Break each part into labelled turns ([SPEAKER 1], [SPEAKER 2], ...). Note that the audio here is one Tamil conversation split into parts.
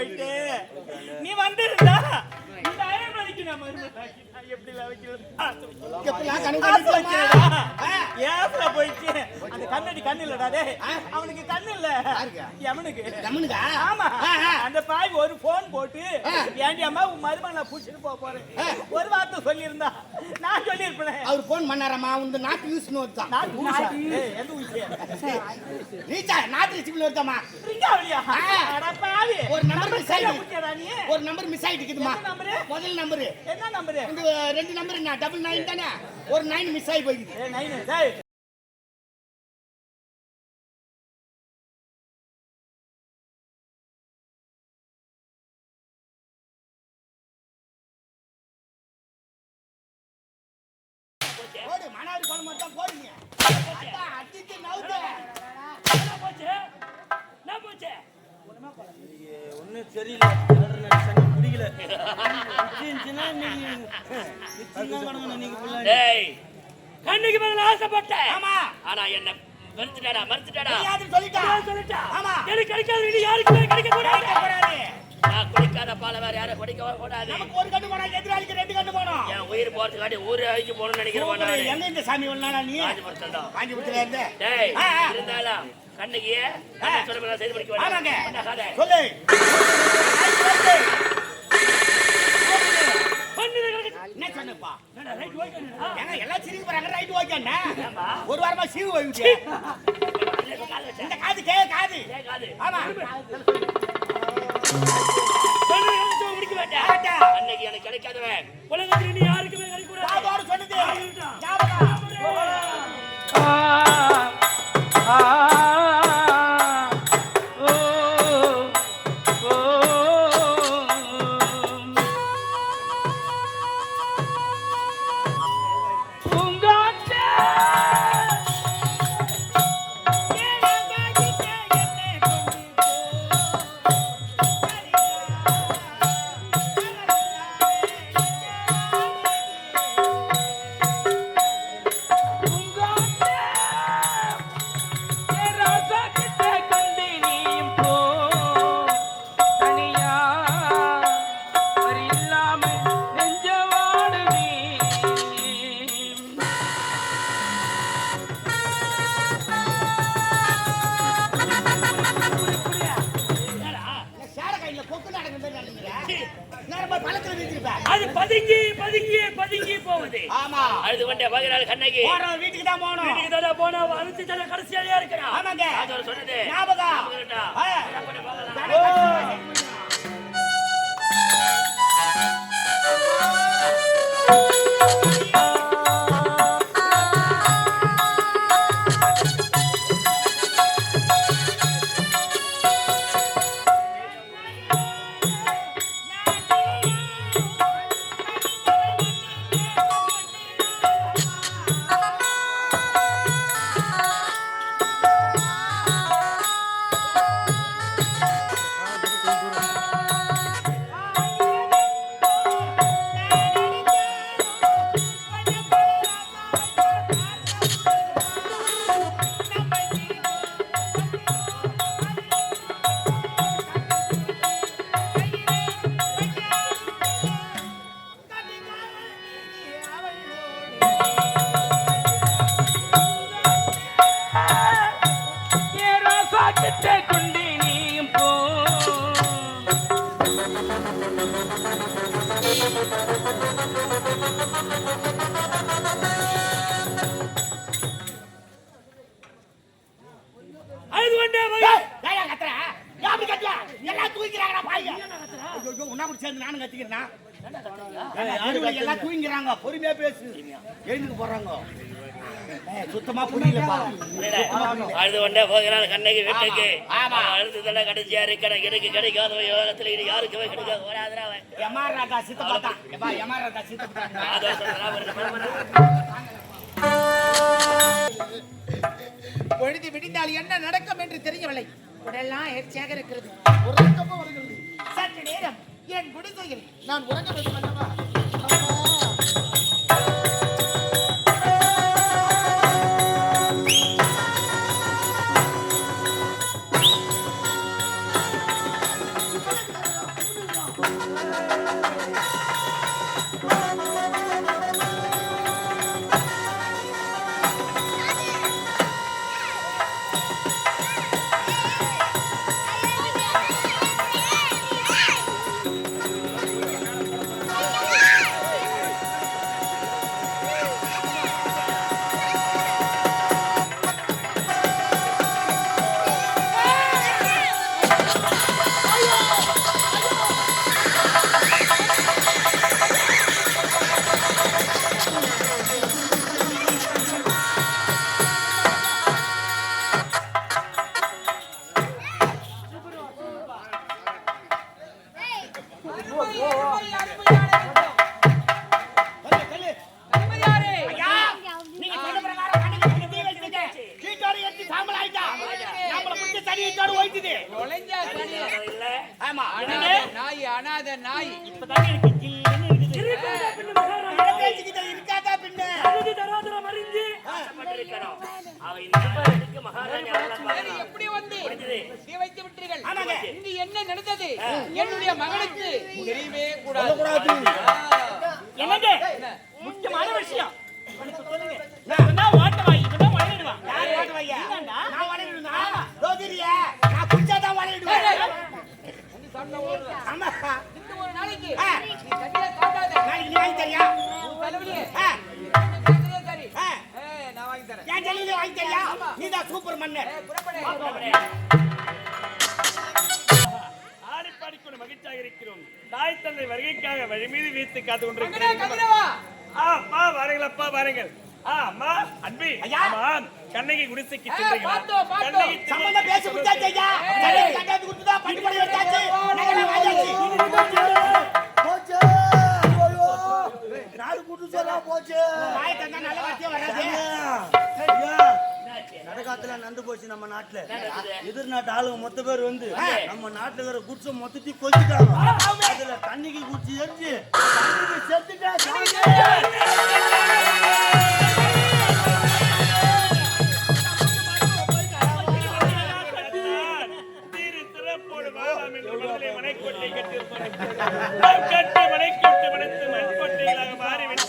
[SPEAKER 1] போயிட்டு. நீ வந்திருந்தா. ஏசுல போயிட்டு அந்த கண்ணடி கண்ணு இல்லடா டேய் அவனுக்கு கண்ணு இல்ல
[SPEAKER 2] யாருக்கு?
[SPEAKER 1] எவனுக்கு
[SPEAKER 2] ரமணுக்கா?
[SPEAKER 1] ஆமா
[SPEAKER 2] ஆ, ஆ.
[SPEAKER 1] அந்த பாய் ஒரு போன் போட்டு. ஏண்டி அம்மா உன் மருமகன் நான் புடிச்சிட்டு போக போறேன் ஒரு வார்த்தை சொல்லியிருந்தா நான் சொல்லியிருப்பேன்
[SPEAKER 2] அவர் போன் பண்ணாரம்மா உங்க நாட்டு
[SPEAKER 1] எந்த ஊசி?
[SPEAKER 2] ரீச்சா ஒருத்தம்மா.
[SPEAKER 1] அட பாவி.
[SPEAKER 2] ஒரு number ஆயிடுச்சு.
[SPEAKER 1] நீ?
[SPEAKER 2] ஒரு நம்பர் மிஸ்
[SPEAKER 1] number?
[SPEAKER 2] முதல் நம்பர்
[SPEAKER 1] என்ன நம்பரு?
[SPEAKER 2] இந்த ரெண்டு நம்பர் என்ன டபுள் நைன் தானே ஒரு நைன் மிஸ் ஆகி போயிடுது
[SPEAKER 3] யாரும் பிடிக்கல இருந்துச்சுன்னா இன்னைக்கு ஃபுல்லாக
[SPEAKER 4] டேய் கண்ணுக்கு மேல ஆசைப்பட்டேன்.
[SPEAKER 2] ஆமா.
[SPEAKER 4] ஆனா என்ன மறுத்துட்டாடா மறுத்துட்டாடா.
[SPEAKER 2] தெரியாதுன்னு சொல்லிட்டா.
[SPEAKER 4] சொல்லிட்டா.
[SPEAKER 2] ஆமா.
[SPEAKER 4] எனக்கு கிடைக்காது யாருக்குமே கிடைக்க கூடாது. நான் குடிக்காத பால வேற யாரும் குடிக்க கூடாது.
[SPEAKER 2] நமக்கு ஒரு கண்டு போனா எதிராளிக்கு ரெண்டு கண்டு போனோம்
[SPEAKER 4] என் உயிர் போறதுக்காட்டி ஊரு அழிச்சு போகணும்னு நினைக்கிறேன் நானு
[SPEAKER 2] எங்க இந்த சாமி ஒண்ணா நீ?
[SPEAKER 4] காஞ்சிபுரத்தில் தான்.
[SPEAKER 2] காஞ்சிபுரத்துல இருந்து?
[SPEAKER 4] டேய்
[SPEAKER 2] ஆ, ஆ.
[SPEAKER 4] இருந்தாலும் கண்ணுக்கு செய்து வேண்டாம்.
[SPEAKER 2] சொல்லு என்ன சொன்னப்பா ஏங்க எல்லாம் சிரிக்க போறாங்க ரைட் ஓகேண்ணா ஒரு வாரமா சீவு வைச்சு இந்த காது கே காது. ஆமா.
[SPEAKER 4] முடிக்க
[SPEAKER 2] கரெக்டா.
[SPEAKER 4] அன்னைக்கு எனக்கு கிடைக்காதவன். கொண்டே பதினாலு கண்ணகி.
[SPEAKER 2] போறோம் வீட்டுக்கு தான் போகணும்.
[SPEAKER 4] வீட்டுக்கு தானே போனா அழுத்து தலை கடைசியாலே இருக்கிறான்.
[SPEAKER 2] ஆமாங்க.
[SPEAKER 4] சொன்னது.
[SPEAKER 2] ஞாபகம். சேர்ந்து நானும் கத்திக்கிறேன்? எல்லாம் தூங்கிறாங்க பொறுமையா பேசு. எழுந்துக்கு போறாங்க. சுத்தமா புரியலப்பா.
[SPEAKER 4] அழுது கொண்டே போகிறான் கண்ணகி வீட்டுக்கு.
[SPEAKER 2] ஆமா.
[SPEAKER 4] அழுது தலை கடைசியா இருக்கிறேன் எனக்கு கிடைக்காத யோகத்துல இது யாருக்குமே கிடைக்காது ஓடாதரா அவன்.
[SPEAKER 2] எமாராதா சித்தப்பா
[SPEAKER 4] நம்ம
[SPEAKER 5] பொழுது விடிந்தால் என்ன நடக்கும் என்று தெரியவில்லை. உடெல்லாம் எரிச்சியாக இருக்கிறது.
[SPEAKER 2] உறக்கமும் வருகிறது.
[SPEAKER 5] சற்று நேரம். என் குடிசையில்
[SPEAKER 2] நான் உறங்க வேண்டும் அல்லவா?
[SPEAKER 5] இங்கு என்ன நடந்தது என்னுடைய மகனுக்கு தெரியவே கூடாது.
[SPEAKER 6] என்னங்க முக்கியமான விஷயம் ஓட்டவாய் இவன்தான் வளையிடுவான்
[SPEAKER 2] யார்? நான் வளையிடுவேனா? நான்.
[SPEAKER 5] நீ.
[SPEAKER 2] ஆமா.
[SPEAKER 5] இந்த ஒரு நாளைக்கு
[SPEAKER 2] ஆ.
[SPEAKER 5] நீ சரியா காட்டாத
[SPEAKER 2] நாளைக்கு நீ வாங்கி தரியா?
[SPEAKER 5] தலைவலியே நான் வாங்கி தரேன்
[SPEAKER 2] என் ஜல்லியில வாங்கி தரியா? நீதான் சூப்பர் மன்னர்.
[SPEAKER 6] பாடிக்கொண்டு மகிழ்ச்சியாக இருக்கிறோம். தாய் தந்தை வருகைக்காக வழி மீது வீத்து காத்து கொண்டிருக்கிறேன் வாருங்களப்பா வாருங்கள் ஆ, அம்மா அன்பி. ஆமாம் கண்ணகி குடிசைக்கு சென்றீங்களா
[SPEAKER 2] பேசி
[SPEAKER 3] போச்சு. நடக்காத்துல நந்து போச்சு நம்ம நாட்டுல. எதிர் நாட்டு ஆளுங்க மொத்த பேர் வந்து நம்ம நாட்டுல இருக்கிற குடிசை மொத்தத்தையும் கொச்சிட்டாங்க. அதுல தண்ணிக்கு குடிச்சு எரிஞ்சு தண்ணிக்கு செத்துட்டா
[SPEAKER 6] மனைக்கோட்டை. கட்டி மனைக்கு விட்டு மனைத்து மண்கோட்டைகளாக மாறிவிட்டதா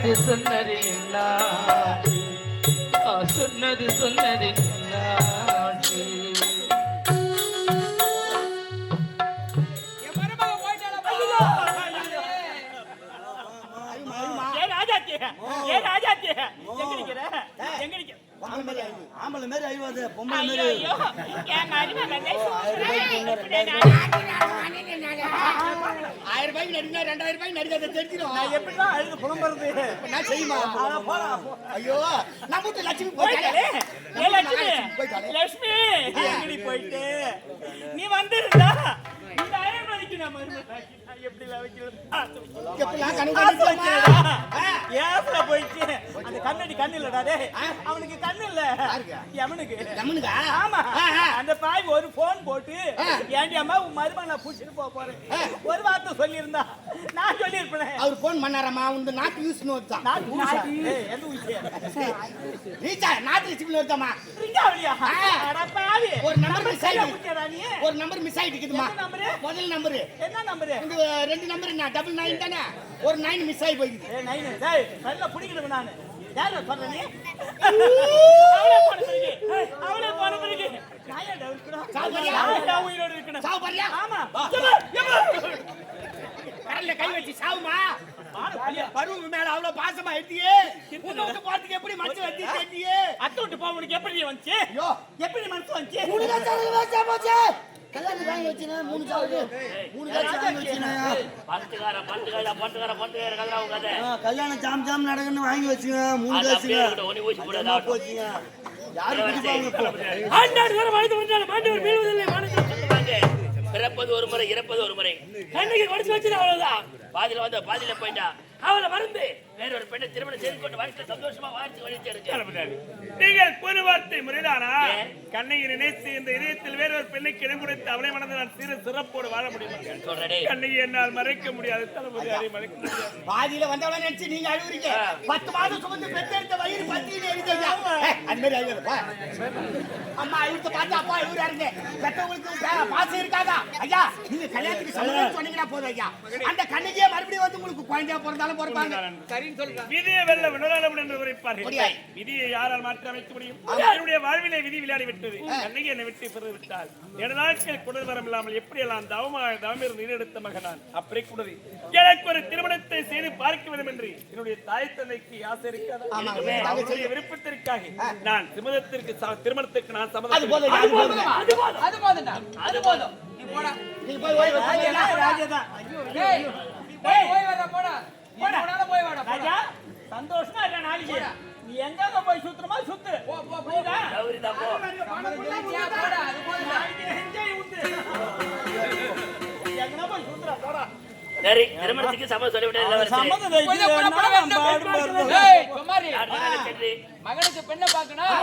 [SPEAKER 7] சொன்னது சொன்னது நான் சொன்னது சொன்னது. ஏ
[SPEAKER 1] ராஜாத்தி ஏ ராஜாத்தி எங்க நிக்கிற?
[SPEAKER 3] ஆம்பளை மாதிரி அழிவு. ஆம்பளை மாதிரி அழிவாது பொம்பளை மாதிரி
[SPEAKER 2] ஆயிரம் ரூபாய்க்கு நடினா ரெண்டாயிரம் ரூபாய்க்கு நடிக்காத தெரிஞ்சிடும்
[SPEAKER 1] நான் எப்படிதான் அழுது புலம்புறது?
[SPEAKER 2] நான் செய்யுமா?
[SPEAKER 1] அட போடா, போ.
[SPEAKER 2] ஐயோ வீட்டு லட்சுமி போயிட்டாலே
[SPEAKER 1] லட்சுமி போயிட்டு? நீ வந்திருந்தா இந்த அயன் மணிக்கு நான் நான் எப்படி வைக்கிறது போயிடுச்சு. கண்ணாடி கண்ணு இல்லடா டேய். அவனுக்கு கண்ணு இல்ல. எவனுக்கு?
[SPEAKER 2] எவனுக்கா?
[SPEAKER 1] ஆமா. அந்த பாய் ஒரு phone போட்டு, ஏண்டி அம்மா, உன் மருமகனை புடிச்சிட்டு போப் போறேன். ஒரு வார்த்தை சொல்லியிருந்தா, நான் சொல்லியிருப்பேனே.
[SPEAKER 2] அவர் போன் பண்ணாரம்மா உங்க நாட்டு யூஸ் நோட்தான்
[SPEAKER 1] நான். ஏய், எந்த ஊசி?
[SPEAKER 2] ரீச்சா நாட்டு ரிசிப்ட் நோட்தாமா
[SPEAKER 1] ரிங்காவலியா? அட பாவி.
[SPEAKER 2] ஒரு miss
[SPEAKER 1] சரியா
[SPEAKER 2] ஆயிடுச்சு. ஒரு நம்பர் மிஸ்
[SPEAKER 1] number?
[SPEAKER 2] முதல் நம்பர்
[SPEAKER 1] என்ன நம்பரு?
[SPEAKER 2] உங்க ரெண்டு நம்பர் என்ன டபுள் நைன் தானே ஒரு நைன் மிஸ் ஆகி போயிடுது
[SPEAKER 1] நைனு, டேய், நல்லா புடிக்கணும் நானு. யாரை சொல்ற நீ? அவளே போன பிறகு, அவளே போன பிறகு, நான் ஏன்டா இருக்கணும்?
[SPEAKER 2] சாவரியா?
[SPEAKER 1] நான் ஏன்டா உயிரோடு இருக்கணும்?
[SPEAKER 2] சாவு பாரியா
[SPEAKER 1] ஆமா.
[SPEAKER 2] கடல்ல கை வச்சு சாவுமா. பருவம் மேல அவ்வளவு பாசமா எடுத்தியே உன்னை விட்டு போறதுக்கு எப்படி மச்சு வச்சு தெரிஞ்சியே
[SPEAKER 1] அத்தை விட்டு போக உனக்கு எப்படி வந்துச்சு? எப்படி மனசு வந்துச்சு?
[SPEAKER 3] காசு காசு கல்யாணம் வாங்கி வச்சுனேன் மூணு சாவுது மூணு காசு வாங்கி வச்சுனேன்
[SPEAKER 4] பட்டுக்கார பட்டுக்கார பட்டுக்கார பட்டுக்கார கதரா உங்க கதை
[SPEAKER 3] கல்யாணம் ஜாம் ஜாம் நடக்குன்னு வாங்கி வச்சுங்க மூணு
[SPEAKER 4] இருக்கட்டும், ஒண்ணி ஊசி போடாத.
[SPEAKER 3] போச்சுங்க. யாரு குடிப்பாங்க இப்போ?
[SPEAKER 1] ஆண்டாடு வர வாழ்ந்து வந்தாலும் மாண்டவர் மீள்வதில்லை
[SPEAKER 4] வாங்க. பிறப்பது ஒரு முறை இறப்பது ஒரு முறை.
[SPEAKER 1] கண்ணுக்கு குடிச்சு வச்சு அவ்வளவுதான்.
[SPEAKER 4] பாதியில வந்த பாதியில போயிட்டா. அவளை மறந்து வேற ஒரு பெண்ணை திருமணம் செய்து கொண்டு வாழ்க்கை சந்தோஷமா வாழ்த்து வழித்து எடுக்க
[SPEAKER 8] நீங்கள் ஒரு வார்த்தை முறைதானா? கண்ணையை நினைத்து இந்த இதயத்தில் வேறொரு பெண்ணுக்கு இடம் கொடுத்து அவளை மணந்து நான் சிறு சிறப்போடு வாழ முடியும்? கண்ணையை என்னால் மறைக்க முடியாது தளபதியாரை மறைக்க முடியாது.
[SPEAKER 2] பாதியில வந்தவள நினைச்சு நீங்க அழுகுறீங்க. பத்து மாதம் சுமந்து பெற்றெடுத்த வயிறு எரிஞ்சா மாதிரி அழுகுறப்பா அம்மா இவருக்கு பார்த்து அப்பா இவரா இருங்க பெற்றவங்களுக்கு பாசம் இருக்காதா? ஐயா நீங்க கல்யாணத்துக்கு சொல்லணும்னு சொன்னீங்கன்னா போதும் ஐயா. அந்த கண்ணுக்கே மறுபடியும் வந்து உங்களுக்கு குழந்தையா பிறந்தாலும் பிறப்பாங்க.
[SPEAKER 8] விதியை வெல்ல வினோதாளம் என்று உரைப்பார்கள். விதியை யாரால் மாற்றி அமைக்க முடியும்? என்னுடைய வாழ்விலே விதி விளையாடி விட்டது கண்ணகி என்னை விட்டு பிறகு விட்டால் எனது நாட்கள் குடல் வரம் இல்லாமல் எப்படி எல்லாம் தவமா தவமிருந்து நீரெடுத்த மகனான்? அப்படி குடறி எனக்கு ஒரு திருமணத்தை செய்து பார்க்க வேண்டும் என்று என்னுடைய தாய் தந்தைக்கு ஆசை இருக்காது? விருப்பத்திற்காக நான் திருமணத்திற்கு ச- திருமணத்திற்கு நான்
[SPEAKER 2] அது
[SPEAKER 8] சம்மதம்
[SPEAKER 2] போதும். ஐயா, அது போதும்.
[SPEAKER 5] அது போதும். அது போதும்டா அது போதும். நீ போடா.
[SPEAKER 2] நீங்க போய் ஓய்வு எடுத்துக்கோங்க.
[SPEAKER 1] ராஜாதான்
[SPEAKER 5] டேய் நீ போய் போய் வர போடா. நீ போனாலும் போய் வாடா போடா.
[SPEAKER 1] ராஜா சந்தோஷமா இருக்க நாளைக்கு. நீ எங்க போய் சுத்துறமா சுத்து.
[SPEAKER 5] போ போ போ.
[SPEAKER 1] புரியுதா?
[SPEAKER 4] கௌரிதா போ.
[SPEAKER 5] போடா அது போதும்டா
[SPEAKER 1] நாளைக்கு enjoy உண்டு.
[SPEAKER 5] குமாரி
[SPEAKER 4] யார் வேணாலும் சென்று
[SPEAKER 5] மகனுக்கு பெண்ணை பார்க்கணும்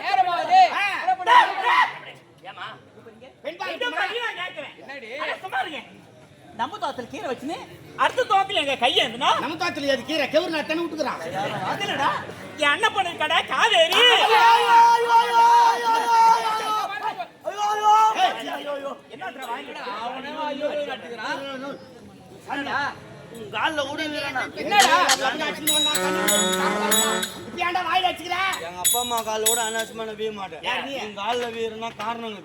[SPEAKER 5] நேரமாவது புறப்படு.
[SPEAKER 4] ஏமா
[SPEAKER 2] பெண் பாருங்க.
[SPEAKER 1] இந்த பையன் நான் கேட்கிறேன்.
[SPEAKER 5] என்னடி
[SPEAKER 1] அட, சும்மா இருங்க. நம்ம தோட்டத்துல கீரை வச்சுன்னு அடுத்த தோட்டத்துல எங்க கையை இருந்தனா
[SPEAKER 2] நம்ம தாத்துல அது கீரை கெவுரு நான் தண்ணி விட்டுக்கிறான்
[SPEAKER 1] அதுலடா என் அண்ணன் பொண்ணு கடை காவேரி என்னடா
[SPEAKER 3] உன் காலில் கூட வீரனா
[SPEAKER 5] என்னடா?
[SPEAKER 2] இப்ப ஏன்டா வாயில வச்சுக்கிற
[SPEAKER 3] எங்க அப்பா அம்மா காலில் கூட அனாவசியமான வீய மாட்டேன். உன் காலில் வீரனா காரணம்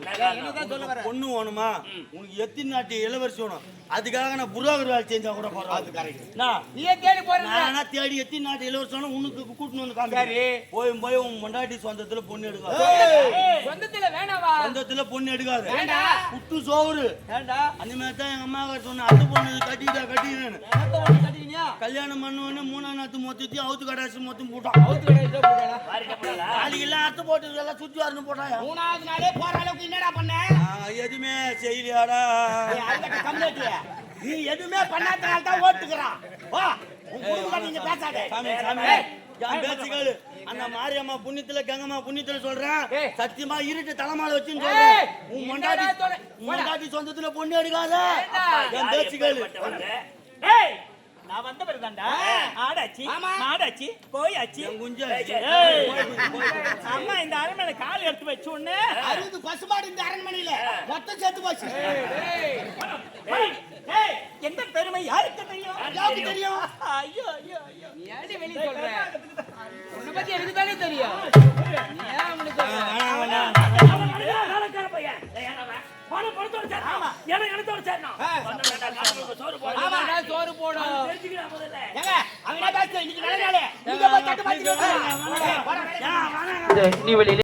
[SPEAKER 3] பொண்ணு வேணுமா? உனக்கு எத்தனை நாட்டு இளவரசி வேணும்? அதுக்காக நான் புரோகர் வேலை செஞ்சா கூட பரவாயில்ல அது கரெக்ட் நான்
[SPEAKER 5] நீயே தேடி போறீங்க
[SPEAKER 3] நானா தேடி எத்தனை நாட்டு இளவரசி வேணும் உனக்கு கூட்டின்னு வந்து காமி போய் போய் உன் மொண்டாட்டி சொந்தத்துல பொண்ணு எடுக்காது.
[SPEAKER 5] சொந்தத்துல வேணாவா?
[SPEAKER 3] சொந்தத்துல பொண்ணு எடுக்காது.
[SPEAKER 5] வேண்டா.
[SPEAKER 3] புட்டு சோறு.
[SPEAKER 5] வேண்டா.
[SPEAKER 3] அந்த மாதிரி தான் எங்க அம்மா சொன்ன அந்த பொண்ணு கட்டிட்டா
[SPEAKER 5] கட்டிக்கினியா?
[SPEAKER 3] கல்யாணம் பண்ண மூணாம் நாத்து மொத்தத்தையும் அவுத்து கடாசி மொத்தம் போட்டான்.
[SPEAKER 5] அவுத்து கடை இதோ போடா
[SPEAKER 4] வாரிட்ட போடா
[SPEAKER 3] நாளைக்கு எல்லாம் அத்து போட்டு எல்லாம் சுற்றி வரணும் போட்டாயா?
[SPEAKER 2] மூணாவது நாளே போற அளவுக்கு என்னடா பண்ண?
[SPEAKER 3] எதுவுமே செய்யலையாடா.
[SPEAKER 2] கம்மியாச்சு. நீ எதுவுமே பண்ணாதனால தான் ஓட்டுக்கிறான் வா உன் குடும்பம் நீங்க பேசாதே.
[SPEAKER 3] சாமி சாமி. என் பேச்சு கேளு. அந்த மாரியம்மா புண்ணியத்துல கங்கம்மா புண்ணியத்துல சொல்றேன். சத்தியமா இருட்டு தலைமால வச்சுன்னு சொல்றேன். உன் மண்டாட்டி மண்டாட்டி சொந்தத்துல பொண்ணு எடுக்காத. என் பேச்சு கேளு.
[SPEAKER 4] எப்பேற்பட்டவங்க?
[SPEAKER 1] ஏய். நான் வந்த பிறகுதான்டா ஆடாச்சு மாடாச்சு கோயாச்சு. அம்மா இந்த அரண்மனை கால் எடுத்து வச்ச
[SPEAKER 2] அறுபது பசுமாடு இந்த அரண்மனையில. மொத்தம் சேர்த்து போச்சு.
[SPEAKER 1] எந்த பெருமை? யாருக்கு தெரியும்?
[SPEAKER 2] யாருக்கு தெரியும்?
[SPEAKER 1] ஐயோ ஐயோ ஐயோ.
[SPEAKER 5] வெளிய சொல்ற? உன்னை பத்தி எனக்கு தானே தெரியும். நீ ஏன் அவனுக்கு
[SPEAKER 4] அவன்? பணத்தோட. எனக்கு காசுக்கு சோறு போடு.
[SPEAKER 5] ஆமாடா, சோறு போடும்.
[SPEAKER 4] தெரிஞ்சுக்கிறா முதல்ல.
[SPEAKER 2] ஏங்க அவன் என்ன பேச இன்னைக்கு நல்ல நாளே நீங்க போய் தட்டு